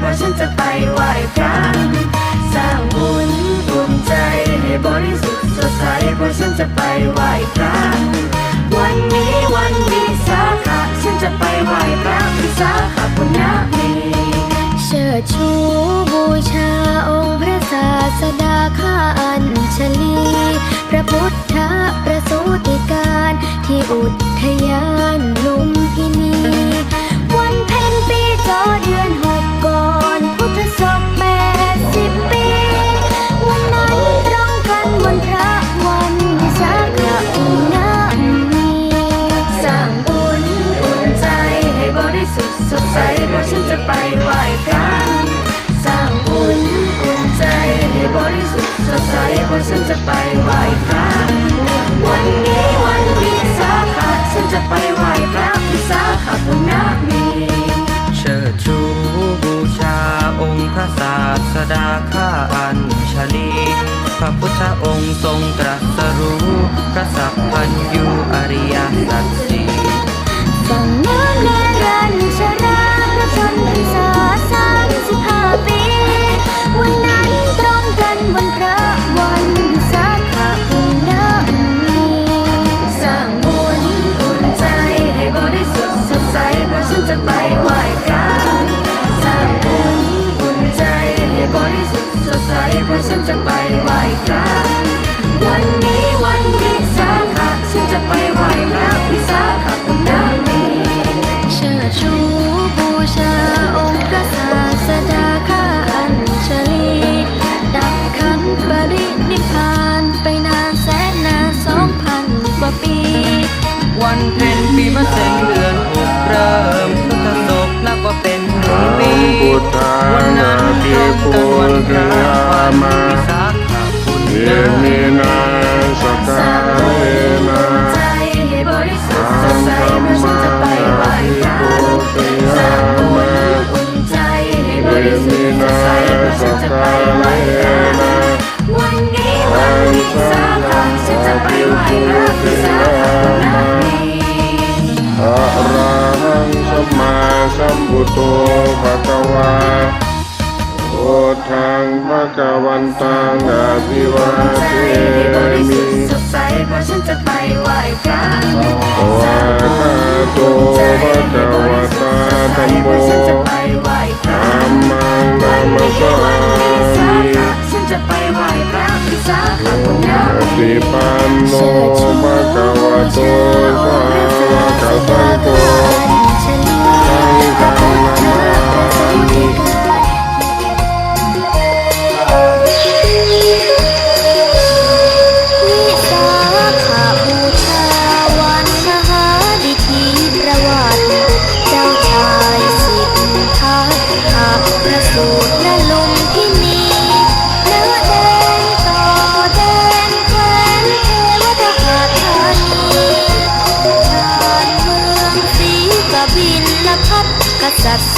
พราะฉันจะไปไหว้พระสร้างบุญอุ่นใจให้บริสุทธิ์สดใสเพราะฉันจะไปไหว้พระวันนี้วันวิสาขะฉันจะไปไหว้พระวิสาขบุญญามีเชิดชูบูชาองค์พระศาสดาข้าอัญชลี พระพุทธประสูติการที่อุท ฉันจะไปไหว้พระวันนี้วันวิสาขะฉันจะไปไหว้พระวิสาขบุญญามีเชิดชูบูชาองค์พระศาสดาข้าอัญชลีพระพุทธองค์ทรงตรัสรู้พระสัพพัญยูอริยสัจสี่ส่งน้ำเนรัญ วันเพ็ญปีมะเสงเดือนหกเริ่มพุทธศกนับว่าเป็นหนึ่งปีพุทธาวันนานั้นทิตรงพุกันวันทพระธาวันมาวิสาขบุญเยญามิน โตภะคะวาโอทังภะคะวันตังอาภิวาเทมิ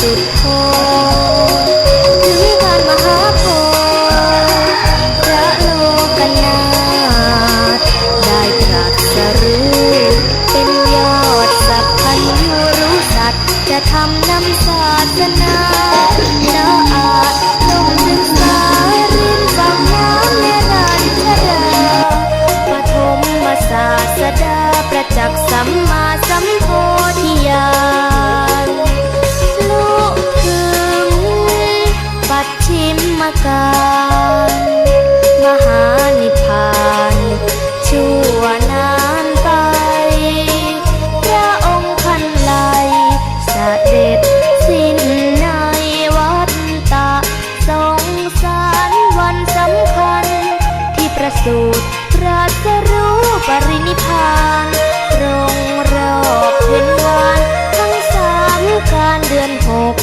สุดโทถึงการมหาโพธิ์พระโลกนาถได้ตรัสรู้เป็นยอดสัพพัญญูรู้สัตว์จะทำนำศาสนาเนาอาจลงศึกษาริมฝั่งน้ำเนรัญชราปฐมมาศาสดาประจักษ์สัมมาสัม การมหานิพพานชั่วนานไป พระองค์พันไลยเสด็จสิ้นในวัฏตะสงสารวันสำคัญ ที่ประสูติตรัสรู้ปรินิพพานตรงรอบเพ็ญวันทั้งสามการเดือนหก